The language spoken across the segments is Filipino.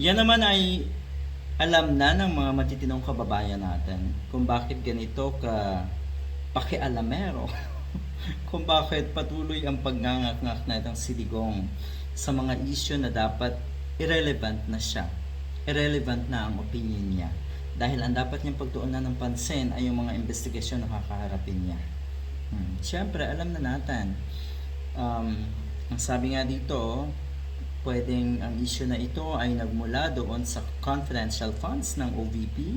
Yan naman ay alam na ng mga matitinong kababayan natin kung bakit ganito ka pakialamero. kung bakit patuloy ang pagngangak-ngak na itong siligong sa mga issue na dapat irrelevant na siya. Irrelevant na ang opinion niya. Dahil ang dapat niyang pagtuunan ng pansin ay yung mga investigasyon na kakaharapin niya. Hmm. Siyempre, alam na natin. Um, ang sabi nga dito, pwedeng ang issue na ito ay nagmula doon sa confidential funds ng OVP,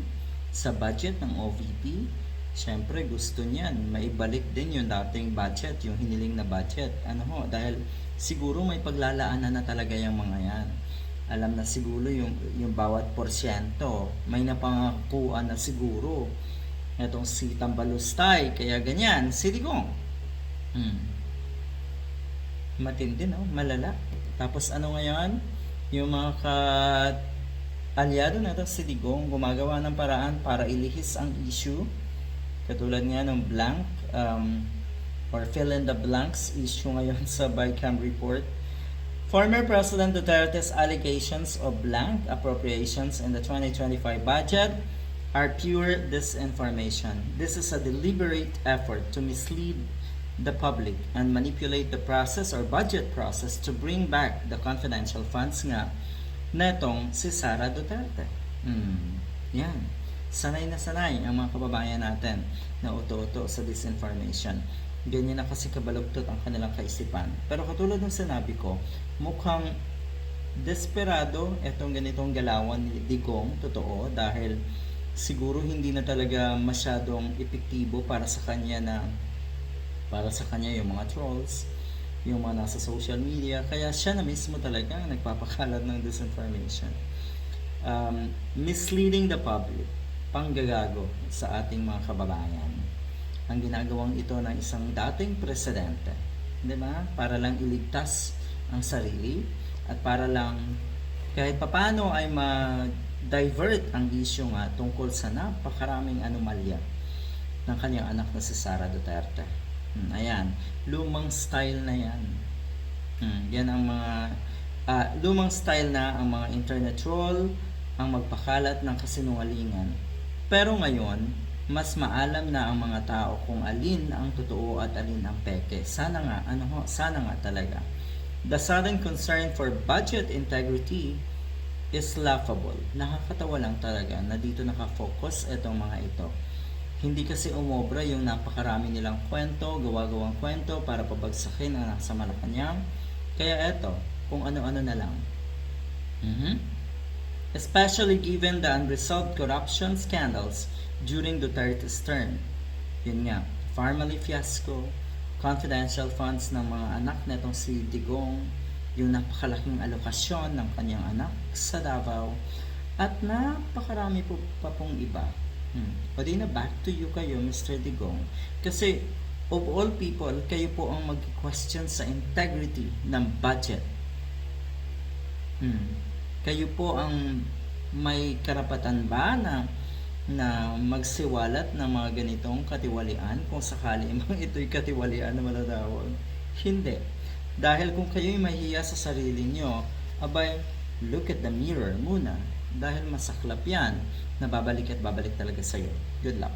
sa budget ng OVP. Siyempre, gusto niyan, maibalik din yung dating budget, yung hiniling na budget. Ano ho, dahil siguro may paglalaanan na talaga yung mga yan. Alam na siguro yung, yung bawat porsyento, may napangakuan na siguro. Itong si Tambalustay, kaya ganyan, siligong. Hmm. Matindi, no? Malala. Tapos ano ngayon? Yung mga ka aliado na ito si Digong gumagawa ng paraan para ilihis ang issue. Katulad nga ng blank um, or fill in the blanks issue ngayon sa BICAM report. Former President Duterte's allegations of blank appropriations in the 2025 budget are pure disinformation. This is a deliberate effort to mislead the public and manipulate the process or budget process to bring back the confidential funds nga netong si Sara Duterte. Hmm. Yan. Sanay na sanay ang mga kababayan natin na uto-uto sa disinformation. Ganyan na kasi kabalugtot ang kanilang kaisipan. Pero katulad ng sinabi ko, mukhang desperado itong ganitong galawan ni Digong, totoo, dahil siguro hindi na talaga masyadong epektibo para sa kanya na para sa kanya yung mga trolls, yung mga nasa social media, kaya siya na mismo talaga ang nagpapakalat ng disinformation. Um, misleading the public, panggagago sa ating mga kababayan. Ang ginagawang ito ng isang dating presidente, di ba? Para lang iligtas ang sarili at para lang kahit papano ay ma-divert ang issue nga tungkol sa napakaraming anomalya ng kanyang anak na si Sara Duterte. Ayan, lumang style na yan. Hmm, yan ang mga ah, lumang style na ang mga internet troll ang magpakalat ng kasinungalingan. Pero ngayon, mas maalam na ang mga tao kung alin ang totoo at alin ang peke. Sana nga, ano ho, sana nga talaga. The sudden concern for budget integrity is laughable. Nakakatawa lang talaga na dito nakafocus itong mga ito. Hindi kasi umobra yung napakarami nilang kwento, gawa-gawang kwento para pabagsakin ang nasa Malacanang. Kaya eto, kung ano-ano na lang. Mhm. Especially given the unresolved corruption scandals during Duterte's term. Yun nga, family fiasco, confidential funds ng mga anak netong si Digong, yung napakalaking alokasyon ng kanyang anak sa Davao, at napakarami po pa pong iba. Hmm. O di na back to you kayo, Mr. Digong. Kasi of all people, kayo po ang mag-question sa integrity ng budget. Hmm. Kayo po ang may karapatan ba na na magsiwalat ng mga ganitong katiwalian kung sakali mang ito'y katiwalian na matatawag? Hindi. Dahil kung kayo'y mahiya sa sarili nyo, abay, look at the mirror muna. Dahil masaklap yan, na babalik at babalik talaga sa'yo. Good luck.